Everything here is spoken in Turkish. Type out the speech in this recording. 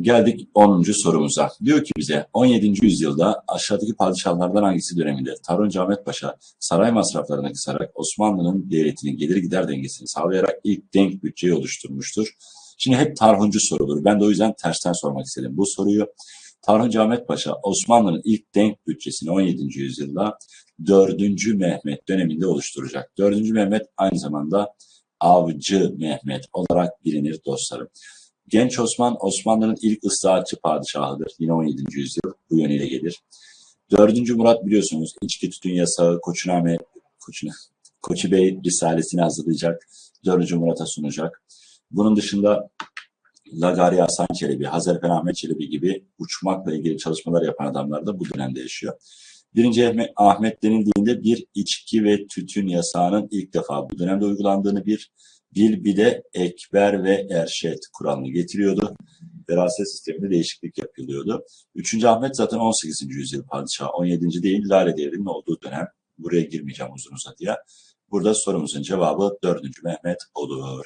Geldik 10. sorumuza. Diyor ki bize 17. yüzyılda aşağıdaki padişahlardan hangisi döneminde Tarhuncu Ahmet Paşa saray masraflarını kısarak Osmanlı'nın devletinin gelir gider dengesini sağlayarak ilk denk bütçeyi oluşturmuştur. Şimdi hep Tarhuncu sorulur. Ben de o yüzden tersten sormak istedim bu soruyu. Tarhuncu Ahmet Paşa Osmanlı'nın ilk denk bütçesini 17. yüzyılda 4. Mehmet döneminde oluşturacak. 4. Mehmet aynı zamanda Avcı Mehmet olarak bilinir dostlarım. Genç Osman, Osmanlı'nın ilk ıslahatçı padişahıdır. Yine 17. yüzyıl bu yönüyle gelir. 4. Murat biliyorsunuz içki tütün yasağı, Koçuname, Koçuna, Koçu Bey Risalesini hazırlayacak. 4. Murat'a sunacak. Bunun dışında Lagari Hasan Çelebi, Hazarfen Ahmet Çelebi gibi uçmakla ilgili çalışmalar yapan adamlar da bu dönemde yaşıyor. Birinci Ahmet, denildiğinde bir içki ve tütün yasağının ilk defa bu dönemde uygulandığını bir bir de ekber ve erşet kuralını getiriyordu. Veraset sisteminde değişiklik yapılıyordu. Üçüncü Ahmet zaten 18. yüzyıl padişahı. 17. değil Lale Devri'nin olduğu dönem. Buraya girmeyeceğim uzun uzadıya. Burada sorumuzun cevabı 4. Mehmet olur.